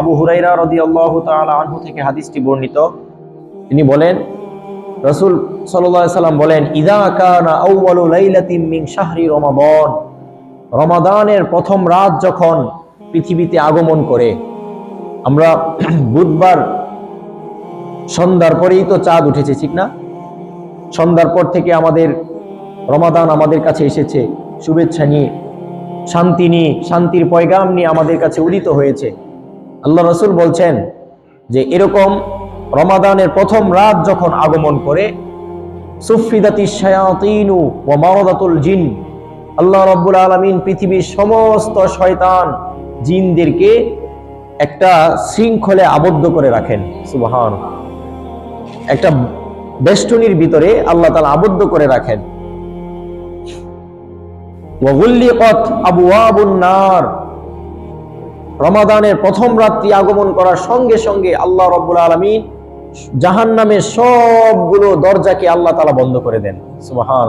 আবু হুরাইরা রাদিয়াল্লাহু তাআলা আনহু থেকে হাদিসটি বর্ণিত। তিনি বলেন, রসুল সাল্লাম বলেন, ইদা কানা রমাদানের প্রথম রাত যখন পৃথিবীতে আগমন করে, আমরা বুধবার সন্ধ্যার পরেই তো চাঁদ উঠেছে, ঠিক না? সন্ধ্যার পর থেকে আমাদের রমাদান আমাদের কাছে এসেছে, শুভেচ্ছা নিয়ে, শান্তি নিয়ে, শান্তির পয়গাম নিয়ে আমাদের কাছে উদিত হয়েছে। আল্লাহ রসুল বলছেন যে এরকম রমাদানের প্রথম রাত যখন আগমন করে জিন, আল্লাহ রব্বুল আলমিন পৃথিবীর সমস্ত শয়তান জিনদেরকে একটা শৃঙ্খলে আবদ্ধ করে রাখেন। একটা বেষ্টনীর ভিতরে আল্লাহ তালা আবদ্ধ করে রাখেন। নার রমাদানের প্রথম রাত্রি আগমন করার সঙ্গে সঙ্গে আল্লাহ রব্বুল আলমিন জাহান নামের সবগুলো দরজাকে আল্লাহ তালা বন্ধ করে দেন। সুবহান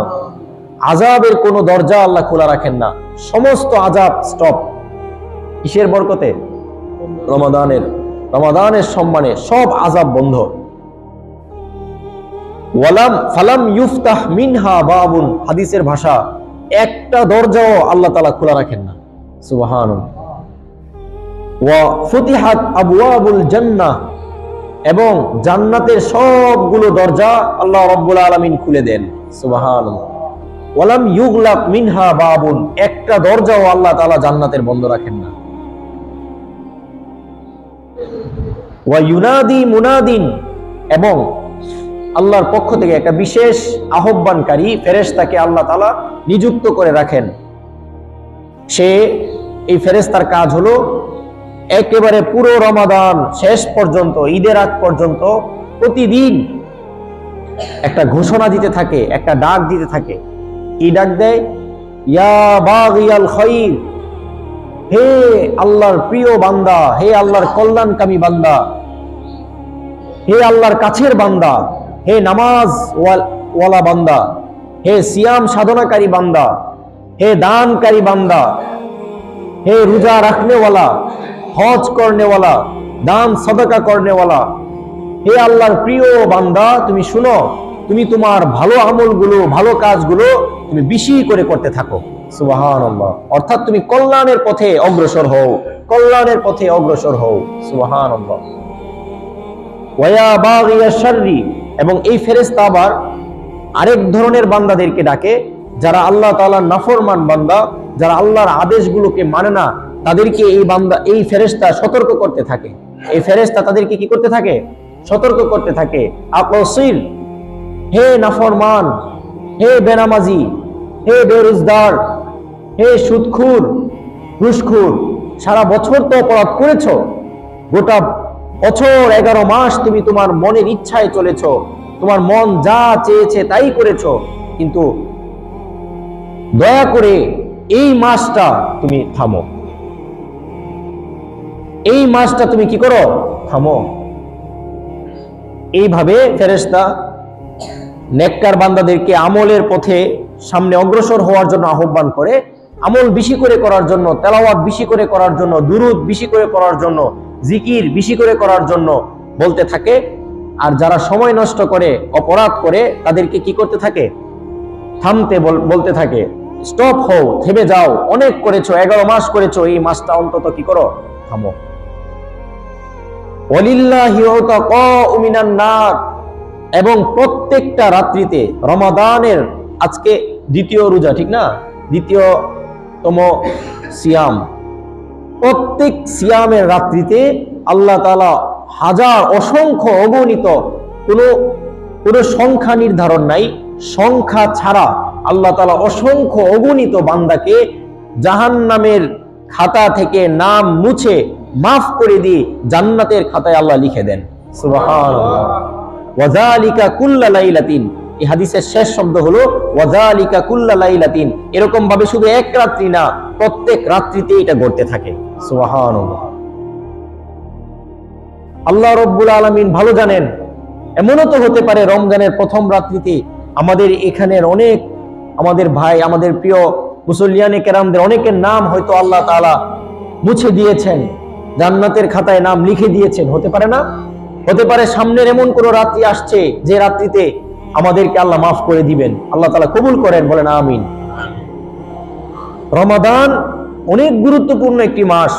আজাবের কোনো দরজা আল্লাহ খোলা রাখেন না। সমস্ত আজাব স্টপ। কিসের বরকতে? রমাদানের। রমাদানের সম্মানে সব আজাব বন্ধ। ওয়ালাম, ফালাম ইউফতাহ মিনহা বাবুন। হাদিসের ভাষা, একটা দরজাও আল্লাহ তালা খোলা রাখেন না। সুবাহান ওয়া ফুতিহাত আবওয়াবুল জান্নাহ, এবং জান্নাতের সবগুলো দরজা আল্লাহ রব্বুল আলামিন খুলে দেন। সুবাহান ওয়ালাম মিনহা বাবুন, একটা দরজাও আল্লাহ তালা জান্নাতের বন্ধ রাখেন না। ওয়া ইউনাদি মুনাদিন, এবং আল্লাহর পক্ষ থেকে একটা বিশেষ আহ্বানকারী ফেরেশতাকে আল্লাহ তাআলা নিযুক্ত করে রাখেন। সে, এই ফেরেশতার কাজ হলো একেবারে পুরো রমাদান শেষ পর্যন্ত, ঈদের আগ পর্যন্ত প্রতিদিন একটা ঘোষণা দিতে থাকে, একটা ডাক দিতে থাকে। কি ডাক দেয়? হে আল্লাহর প্রিয় বান্দা, হে আল্লাহর কল্যাণকামী বান্দা, হে আল্লাহর কাছের বান্দা, হে নামাজ ওয়াল- বান্দা, হে সিয়াম সাধনাকারী বান্দা, হে দানকারী বান্দা, হে রোজা রাখনেওয়ালা হজ করনেওয়ালা, দান সদকা করনেওয়ালা। হে আল্লাহর প্রিয় বান্দা, তুমি শুনো, তুমি তোমার ভালো আমলগুলো, ভালো কাজগুলো তুমি বেশি করে করতে থাকো। সুবাহান অর্থাৎ তুমি কল্যাণের পথে অগ্রসর হও, কল্যাণের পথে অগ্রসর হও। সুবাহান এবং এই ফেরেশতা আবার আরেক ধরনের বান্দাদেরকে ডাকে, যারা আল্লাহ তাআলার নাফরমান বান্দা, যারা আল্লাহর আদেশগুলোকে মানে না তাদেরকে এই বান্দা, এই ফেরেশতা সতর্ক করতে থাকে। এই ফেরেশতা তাদেরকে কি করতে থাকে? সতর্ক করতে থাকে। আকসির হে নাফরমান, হে বেনামাজি, হে বেরোজগার হে সুদখুর, ঘুষখুর, সারা বছর তো অপরাধ করেছ। গোটা বছর এগারো মাস তুমি তোমার মনের ইচ্ছায় চলেছ। তোমার মন যা চেয়েছে তাই করেছ। কিন্তু দয়া করে এই মাসটা তুমি থামো। এই মাসটা তুমি কি করো? থামো। এইভাবে ফেরেশতা নেককার বান্দাদেরকে আমলের পথে সামনে অগ্রসর হওয়ার জন্য আহ্বান করে, আমল বেশি করে করার জন্য, তেলাওয়াত বেশি করে করার জন্য, দুরুদ বেশি করে করার জন্য, জিকির বেশি করে করার জন্য বলতে থাকে। আর যারা সময় নষ্ট করে, অপরাধ করে, তাদেরকে কি করতে থাকে? থামতে বল- বলতে থাকে, স্টপ হও, থেমে যাও, অনেক করেছ, এগারো মাস করেছ, এই মাসটা অন্তত কি করো? থামো। এবং প্রত্যেকটা রাত্রিতে রমাদানের আজকে দ্বিতীয় রোজা, ঠিক না? দ্বিতীয়তম সিয়াম। প্রত্যেক সিয়ামের রাত্রিতে আল্লাহ তাআলা হাজার অসংখ্য অগণিত কোনো কোনো সংখ্যা নির্ধারণ নাই, সংখ্যা ছাড়া আল্লাহ তাআলা অসংখ্য অগণিত বান্দাকে জাহান্নামের খাতা থেকে নাম মুছে মাফ করে দিয়ে জান্নাতের খাতায় আল্লাহ লিখে দেন। ভালো জানেন, এমনও তো হতে পারে রমজানের প্রথম রাত্রিতে আমাদের এখানের অনেক আমাদের ভাই, আমাদের প্রিয় মুসল্লিয়ানে কেরামদের অনেকের নাম হয়তো আল্লাহ তাআলা মুছে দিয়েছেন। জান্নাতের খাতায় নাম লিখে দিয়েছেন। হতে পারে না? হতে পারে সামনের এমন কোন রাত্রি আসছে যে রাত্রিতে আমাদেরকে আল্লাহ মাফ করে দিবেন। আল্লাহ তালা কবুল করেন, বলেন আমিন। রমাদান অনেক গুরুত্বপূর্ণ একটি মাস।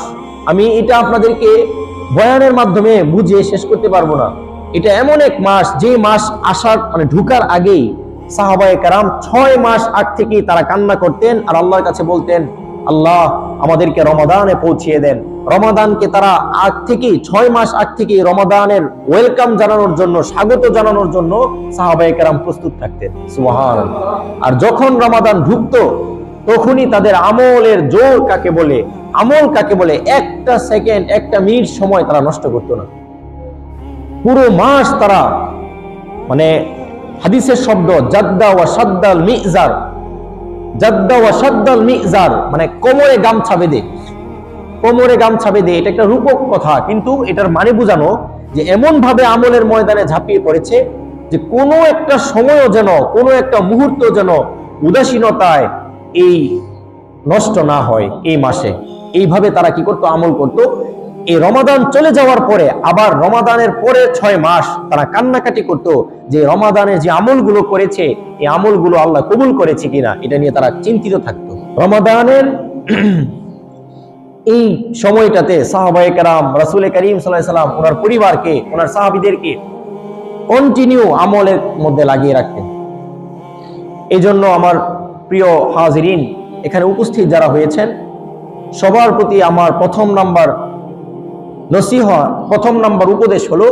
আমি এটা আপনাদেরকে বয়ানের মাধ্যমে বুঝিয়ে শেষ করতে পারব না। এটা এমন এক মাস, যে মাস আসার মানে ঢুকার আগেই সাহাবায়ে কারাম ছয় মাস আগ থেকেই তারা কান্না করতেন আর আল্লাহর কাছে বলতেন আল্লাহ আমাদেরকে রমাদানে পৌঁছিয়ে দেন। রমাদানকে তারা আগ থেকেই, ছয় মাস আগ থেকেই রমাদানের ওয়েলকাম জানানোর জন্য, স্বাগত জানানোর জন্য সাহাবায়ে কারাম প্রস্তুত থাকতেন। সুবহান আর যখন রমাদান ঢুকতো, তখনই তাদের আমলের জোর কাকে বলে, আমল কাকে বলে, একটা সেকেন্ড, একটা মিনিট সময় তারা নষ্ট করতো না। পুরো মাস তারা মানে হাদিসের শব্দ, জাদ্দা ওয়া সাদ্দাল মিজার মানে কোমরে গামছা বেঁধে। কোমরে গামছা বেঁধে, এটা একটা রূপক কথা, কিন্তু এটার মানে বোঝানো যে এমন ভাবে আমলের ময়দানে ঝাঁপিয়ে পড়েছে যে কোনো একটা সময়ও যেন, কোনো একটা মুহূর্ত যেন উদাসীনতায় এই নষ্ট না হয় এই মাসে। এইভাবে তারা কি করতো? আমল করতো। এই রমাদান চলে যাওয়ার পরে, আবার রমাদানের পরে ছয় মাস তারা কান্নাকাটি করত যে রমাদানের যে আমলগুলো করেছে, এই আমলগুলো আল্লাহ কবুল করেছে কিনা, এটা নিয়ে তারা চিন্তিত থাকতো। রমাদানের এই সময়টাতে সাহাবায়ে কারাম, রাসূল করিম আলাইহি সাল্লাম ওনার পরিবারকে, ওনার সাহাবীদেরকে কন্টিনিউ আমলের মধ্যে লাগিয়ে রাখতেন। এই জন্য আমার প্রিয় হাজিরিন, এখানে উপস্থিত যারা হয়েছেন, সবার প্রতি আমার প্রথম নাম্বার নসিহা প্রথম নাম্বার উপদেশ হলো,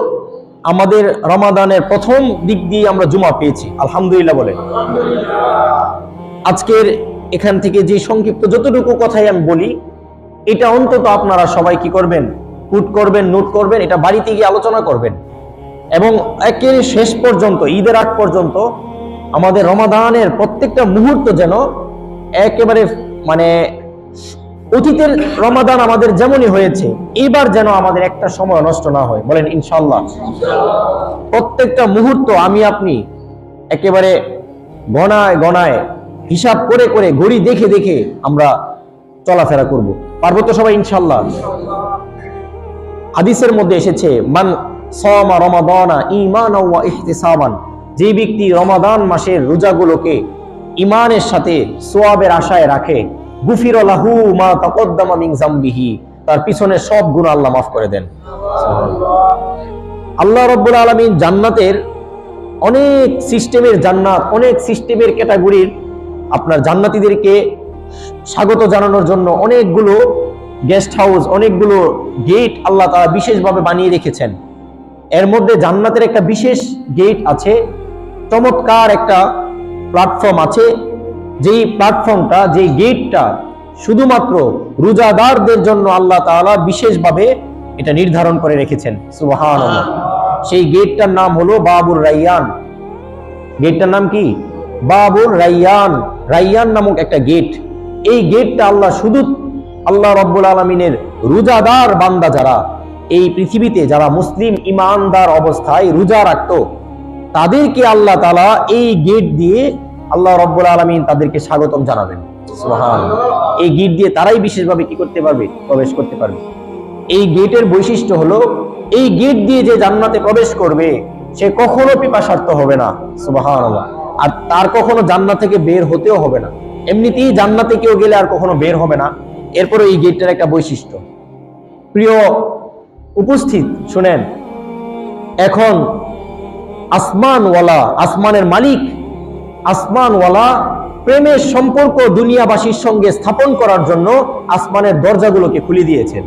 আমাদের রমাদানের প্রথম দিক দিয়ে আমরা জুমা পেয়েছি। আলহামদুলিল্লাহ বলে। আজকের এখান থেকে যে সংক্ষিপ্ত যতটুকু কথাই আমি বলি, এটা অন্তত আপনারা সবাই কি করবেন? পুট করবেন নোট করবেন, এটা বাড়িতে গিয়ে আলোচনা করবেন। এবং একের শেষ পর্যন্ত, ঈদের আগ পর্যন্ত, আমাদের রমাদানের প্রত্যেকটা মুহূর্ত যেন একেবারে মানে অতীতের রমাদান আমাদের যেমনই হয়েছে, এবার যেন আমাদের একটা সময় নষ্ট না হয়। বলেন ইনশাল্লাহ প্রত্যেকটা মুহূর্ত আমি আপনি একেবারে গণায় গণায় হিসাব করে করে ঘড়ি দেখে দেখে আমরা চলাফেরা করব। পারব তো সবাই ইনশাল্লাহ হাদিসের মধ্যে এসেছে, মান সমা রমাদানা ওয়া ইহতিসাবান। যে ব্যক্তি রমাদান মাসের রোজাগুলোকে ইমানের সাথে সোয়াবের আশায় রাখে গুফির লাহু মা তাকদ্দামা মিন তার পিছনে সব গুণ আল্লাহ মাফ করে দেন। আল্লাহ রব্বুল আলামিন জান্নাতের অনেক সিস্টেমের জান্নাত, অনেক সিস্টেমের ক্যাটাগরির আপনার জান্নাতীদেরকে স্বাগত জানানোর জন্য অনেকগুলো গেস্ট হাউস, অনেকগুলো গেট আল্লাহ তারা বিশেষভাবে বানিয়ে রেখেছেন। এর মধ্যে জান্নাতের একটা বিশেষ গেট আছে, চমৎকার একটা প্ল্যাটফর্ম আছে যেই প্ল্যাটফর্মটা যেই গেটটা শুধুমাত্র রোজাদারদের জন্য আল্লাহ তাআলা বিশেষভাবে এটা নির্ধারণ করে রেখেছেন। সুবহান সেই গেটটার নাম হলো বাবুর রাইয়ান। গেটটার নাম কি? বাবুর রাইয়ান। রাইয়ান নামক একটা গেট এই গেটটা আল্লাহ শুধু আল্লাহ রব্বুল আলমিনের রোজাদার বান্দা যারা এই পৃথিবীতে যারা মুসলিম ইমানদার অবস্থায় রোজা রাখত, তাদেরকে আল্লাহ তালা এই গেট দিয়ে আল্লাহ রব্বুল আলমিন তাদেরকে স্বাগতম জানাবেন। এই গেট দিয়ে তারাই বিশেষভাবে কি করতে পারবে? প্রবেশ করতে পারবে। এই গেটের বৈশিষ্ট্য হলো, এই গেট দিয়ে যে জান্নাতে প্রবেশ করবে, সে কখনো পিপাসার্থ হবে না। আর তার কখনো জান্নাত থেকে বের হতেও হবে না। এমনিতেই জান্নাতে কেউ গেলে আর কখনো বের হবে না। এরপরে এই গেটটার একটা বৈশিষ্ট্য। প্রিয় উপস্থিত, শুনেন। এখন আসমানওয়ালা, আসমানের মালিক আসমানওয়ালা প্রেমের সম্পর্ক দুনিয়াবাসীর সঙ্গে স্থাপন করার জন্য আসমানের দরজাগুলোকে খুলে দিয়েছেন।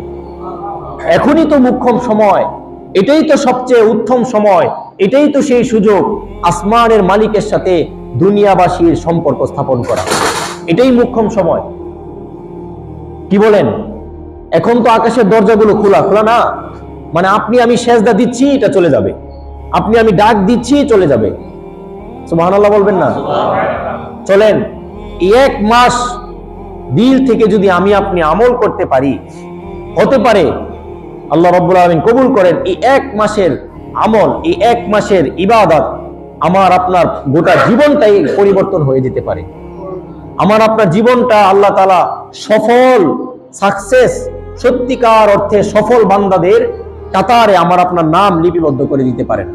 এখনই তো মুখ্যম সময়। এটাই তো সবচেয়ে উত্তম সময়। এটাই তো সেই সুযোগ আসমানের মালিকের সাথে দুনিয়াবাসীর সম্পর্ক স্থাপন করা। এটাই মুখ্যম সময়। কি বলেন? এখন তো আকাশের দরজাগুলো খোলা খোলা না? মানে আপনি আমি সেজদা দিচ্ছি, এটা চলে যাবে। আপনি আমি ডাক দিচ্ছি, চলে যাবে। সুবহানাল্লাহ বলবেন না? চলেন, এক মাস দিল থেকে যদি আমি আপনি আমল করতে পারি, হতে পারে আল্লাহ রব্বুল আলমিন কবুল করেন, এই এক মাসের আমল, এই এক মাসের ইবাদত আমার আপনার গোটা জীবনটাই পরিবর্তন হয়ে যেতে পারে। আমার আপনার জীবনটা আল্লাহ তালা সফল সাকসেস সত্যিকার অর্থে সফল বান্দাদের কাতারে আমার আপনার নাম লিপিবদ্ধ করে দিতে পারেন।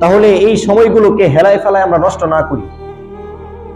তাহলে এই সময়গুলোকে হেলায় ফেলায় আমরা নষ্ট না করি।